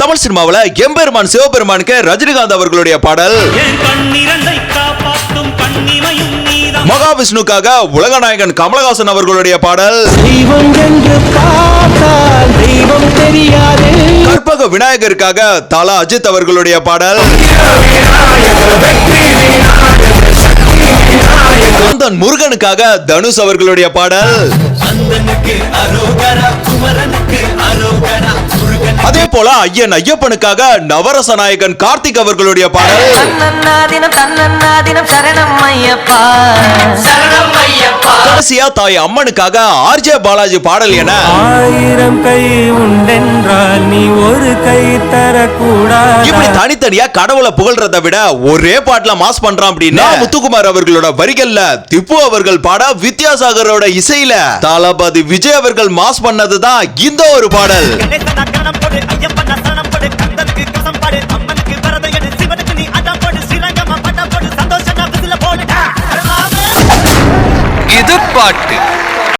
தமிழ் சினிமாவுல எம்பெருமான் சிவபெருமானுக்கு ரஜினிகாந்த் அவர்களுடைய பாடல். மகாவிஷ்ணுக்காக உலகநாயகன் கமலஹாசன் அவர்களுடைய பாடல். தெய்வம் என்று பார்த்தால் தெய்வம் தெரியாது. கற்பக விநாயகருக்காக தலா அஜித் அவர்களுடைய பாடல். முருகனுக்காக தனுஷ் அவர்களுடைய பாடல். போல ஐயன் ஐயப்பனுக்காக நவரச நாயகன் கார்த்திக் அவர்களுடைய பாடல். தன்னன்னாதினம் தன்னன்னாதினம் சரணம் ஐயப்பா. சரணம் ஐயப்பா. கடைசியா தாய் அம்மனுக்காக ஆர்ஜே பாலாஜி பாடல் என. ஆயிரம் கை உண்டென்றால் நீ ஒரு கை தரக்கூடாது? இப்படி தனித்தனியா கடவுளை புகழ்றதை விட ஒரே பாட்டுல மாஸ் பண்றான் அப்படின்னா முத்துக்குமார் அவர்களோட வரிகள்ல திப்பு அவர்கள் பாட வித்யாசாகரோட இசையில தளபதி விஜய் அவர்கள் மாஸ் பண்ணதுதான் இந்த ஒரு பாடல். വഴിപാട്ട്